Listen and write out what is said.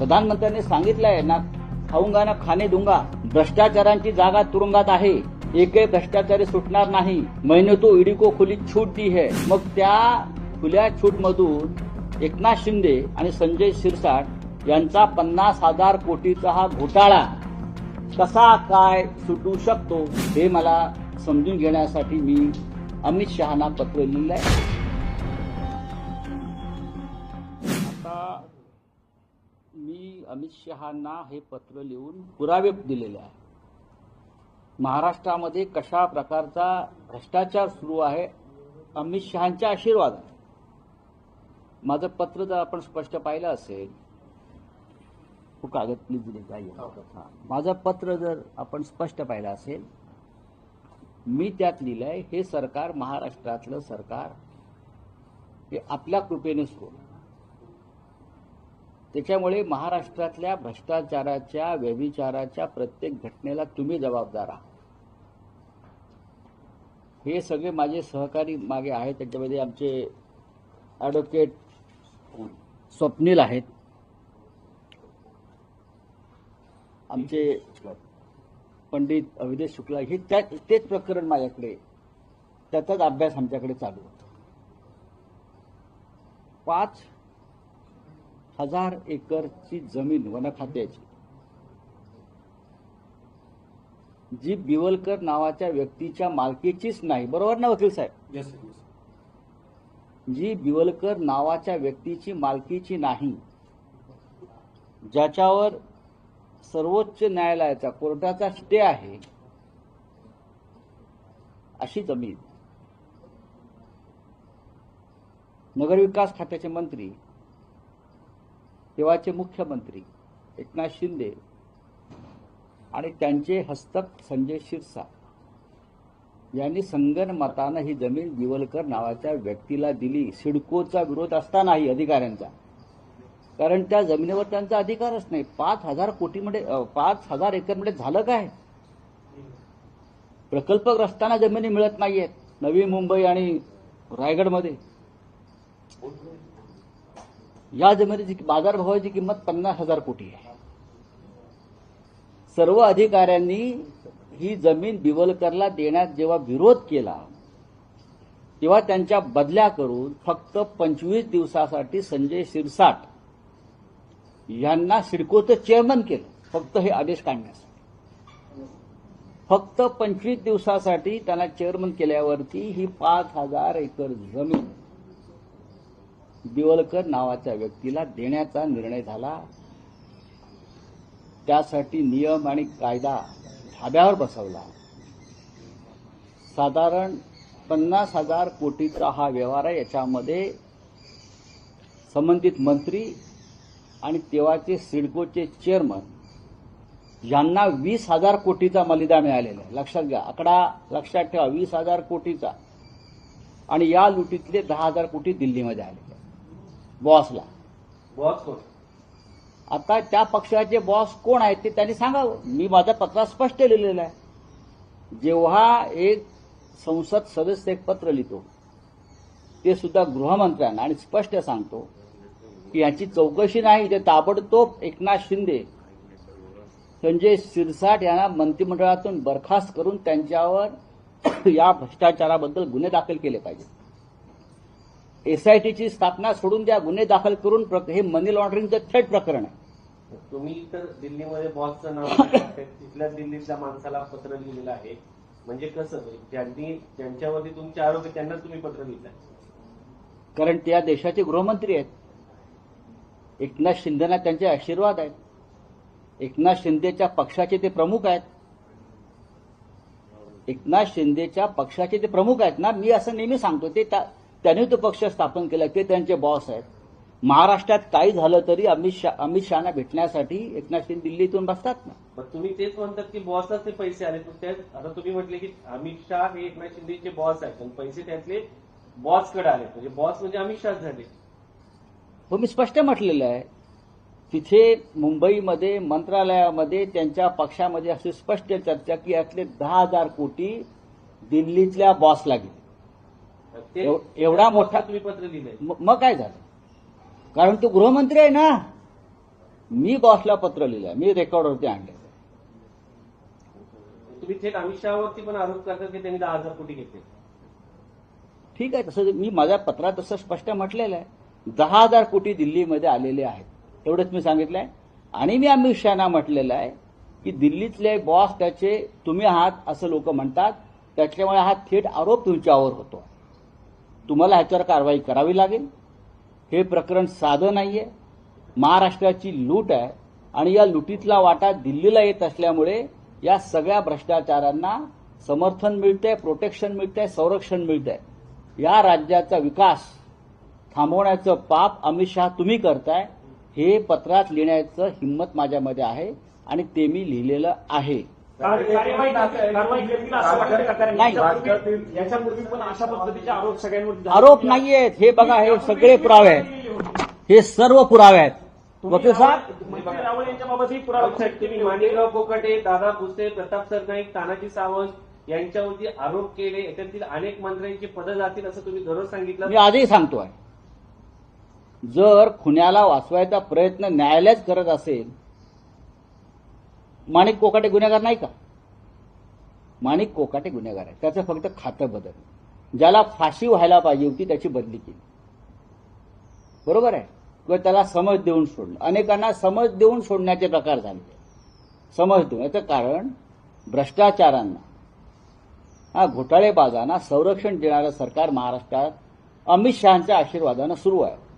प्रधानमंत्र्यांनी सांगितलंय ना खाऊंगा ना खाणे दुंगा भ्रष्टाचारांची जागा तुरुंगात आहे. एकही भ्रष्टाचारी सुटणार नाही. महिने तो ईडी को खुली छूट दी है. मग त्या खुल्या छूट मधून एकनाथ शिंदे आणि संजय शिरसाट यांचा पन्नास हजार कोटीचा हा घोटाळा कसा काय सुटू शकतो हे मला समजून घेण्यासाठी मी अमित शहाना पत्र लिहिलं आहे आता मी अमित शहाना हे पत्र लिहून पुरावे दिलेले आहे महाराष्ट्रामध्ये कशा प्रकारचा भ्रष्टाचार सुरू आहे अमित शहांच्या आशीर्वाद माझं पत्र जर आपण स्पष्ट पाहिलं असेल तो कागद प्लीज दिले जाईल हा. माझं पत्र जर आपण स्पष्ट पाहिलं असेल मी त्यात लिहिलंय हे सरकार महाराष्ट्रातलं सरकार हे आपल्या कृपेने सुरू. त्याच्यामुळे महाराष्ट्रातल्या भ्रष्टाचाराच्या व्यभिचाराच्या प्रत्येक घटनेला तुम्ही जबाबदार आहात. हे सगळे माझे सहकारी मागे आहेत. त्याच्यामध्ये आमचे ॲडव्होकेट स्वप्नील आहेत. आमचे पंडित अविदेश शुक्ला हे त्या तेच प्रकरण माझ्याकडे त्याचाच अभ्यास आमच्याकडे चालू होता. पाच हजार एकरची जमीन वन खात्याची जी बिवलकर नावाच्या व्यक्तीच्या मालकीचीच नाही बरोबर ना वकील साहेब? जी बिवलकर नावाच्या व्यक्तीची मालकीची नाही ज्याच्यावर सर्वोच्च न्यायालयाचा कोर्टाचा स्टे आहे अशी जमीन. नगरविकास खात्याचे मंत्री तेव्हाचे मुख्यमंत्री एकनाथ शिंदे आणि त्यांचे हस्तक संजय शिरसाट यांनी संगनमतानं ही जमीन दिवलकर नावाच्या व्यक्तीला दिली. सिडकोचा विरोध असतानाही अधिकाऱ्यांचा. कारण त्या जमिनीवर त्यांचा अधिकारच नाही. पाच हजार कोटीमध्ये पाच हजार एकरमध्ये झालं काय? प्रकल्पग्रस्तांना जमिनी मिळत नाहीयेत. नवी मुंबई आणि रायगडमध्ये. या जमिनीची बाजारभावाची किंमत पन्नास हजार कोटी आहे. सर्व अधिकाऱ्यांनी ही जमीन बिवलकरला देण्यात जेव्हा विरोध केला तेव्हा त्यांच्या बदल्या करून फक्त पंचवीस दिवसासाठी संजय शिरसाट यांना सिडकोचं चेअरमन केलं फक्त हे आदेश काढण्यासाठी. फक्त पंचवीस दिवसासाठी त्यांना चेअरमन केल्यावरती ही पाच हजार एकर जमीन दिवलकर नावाच्या व्यक्तीला देण्याचा निर्णय झाला. त्यासाठी नियम आणि कायदा धाब्यावर बसवला. साधारण पन्नास हजार कोटीचा हा व्यवहार आहे. याच्यामध्ये संबंधित मंत्री आणि तेव्हाचे सिडकोचे चेअरमन यांना वीस हजार कोटीचा मलिदा मिळालेला आहे. लक्षात घ्या आकडा लक्षात ठेवा वीस हजार कोटीचा. आणि या लुटीतले दहा हजार कोटी दिल्लीमध्ये आले. बॉसला बॉस कोण? आता त्या पक्षाचे बॉस कोण आहेत ते त्यांनी सांगावं. मी माझ्या पत्रात स्पष्ट लिहिलेलं आहे. जेव्हा एक संसद सदस्य एक पत्र लिहितो ते सुद्धा गृहमंत्र्यांना आणि स्पष्ट सांगतो की याची चौकशी नाही ते ताबडतोब एकनाथ शिंदे संजय शिरसाट यांना मंत्रिमंडळातून बरखास्त करून त्यांच्यावर या भ्रष्टाचाराबद्दल गुन्हे दाखल केले पाहिजे एसआयटीची स्थापना सोडून द्या गुन्हे दाखल करून हे मनी लॉन्ड्रिंगचं थेट प्रकरण आहे. तुम्ही तर दिल्लीमध्ये बॉसचं नाव. तिथल्या दिल्लीतल्या माणसाला पत्र लिहिलेलं आहे. म्हणजे कसं ज्यांनी ज्यांच्यावरती तुमचे आरोप आहे त्यांना तुम्ही पत्र लिहिलंय. कारण ते या देशाचे गृहमंत्री आहेत. एकनाथ शिंदेना त्यांचे आशीर्वाद आहेत. एकनाथ शिंदेच्या पक्षाचे ते प्रमुख आहेत. एकनाथ शिंदेच्या पक्षाचे ते प्रमुख आहेत ना मी असं नेहमी सांगतो ते त्या- त्यांनी तो पक्ष स्थापन केला. ते त्यांचे बॉस आहेत. महाराष्ट्रात काही झालं तरी अमित शहा अमित शहाना भेटण्यासाठी एकनाथ शिंदे दिल्लीतून बसतात ना. मग तुम्ही तेच म्हणतात की बॉसलाच ते पैसे आले. पण आता तुम्ही म्हटले की अमित शहा हे एकनाथ शिंदेचे बॉस आहेत. पण पैसे त्यातले बॉसकडे आले. म्हणजे बॉस म्हणजे अमित शहा झाले. हो मी स्पष्ट म्हटलेलं आहे. तिथे मुंबईमध्ये मंत्रालयामध्ये त्यांच्या पक्षामध्ये अशी स्पष्ट चर्चा की यातले दहा हजार कोटी दिल्लीतल्या बॉसला गेले. एव- एवढा मोठा- तुम्ही पत्र लिहिलंय म- मग काय झालं? कारण तो गृहमंत्री आहे ना. मी बॉसला पत्र लिहिलंय. मी रेकॉर्डवरती आणलेलं आहे. तुम्ही थेट अमित शहावरती पण आरोप करतात की त्यांनी दहा हजार कोटी घेतले. ठीक आहे तसं मी माझ्या पत्रात तसं स्पष्ट म्हटलेलं आहे. दहा हजार कोटी दिल्लीमध्ये आलेले आहेत. एवढंच मी सांगितलंय. आणि मी अमित शहाना म्हटलेलं आहे की दिल्लीतले बॉस त्याचे तुम्ही आहात असं लोक म्हणतात. त्याच्यामुळे हा थेट आरोप तुमच्यावर होतो. तुम्हाला ह्याच्यावर कारवाई करावी लागेल. हे प्रकरण साधं नाहीये. महाराष्ट्राची लूट आहे आणि या लुटीतला वाटा दिल्लीला येत असल्यामुळे या सगळ्या भ्रष्टाचारांना समर्थन मिळतंय प्रोटेक्शन मिळतंय संरक्षण मिळतंय. या राज्याचा विकास थांबवण्याचं पाप अमित शहा तुम्ही करताय हे पत्रात लिहिण्याचं हिंमत माझ्यामध्ये आहे आणि ते मी लिहिलेलं आहे. आरोप सगळ्यांवर झाले. आरोप नाहीयेत. हे बघा हे सगळे पुरावे आहेत. हे सर्व पुरावे आहेत. वकील साहेब तुम्ही माणिकराव कोकाटे दादा भुसे प्रताप सरनाईक तानाजी सावंत यांच्यावरती आरोप केले. याच्यातील अनेक मंत्र्यांची पदं जातील असं तुम्ही दररोज सांगितलं. मी आजही सांगतोय. जर खुन्याला वाचवायचा प्रयत्न न्यायालयच करत असेल माणिक कोकाटे गुन्हेगार नाही का? माणिक कोकाटे गुन्हेगार आहे. त्याचं फक्त खातं बदल ज्याला फाशी व्हायला पाहिजे होती त्याची बदली केली. बरोबर आहे? किंवा त्याला समज देऊन सोडलं अनेकांना समज देऊन सोडण्याचे प्रकार झाले. समज देऊन. याचं कारण भ्रष्टाचारांना. हा घोटाळेबाजांना संरक्षण देणारं सरकार महाराष्ट्रात अमित शहाच्या आशीर्वादानं सुरू आहे.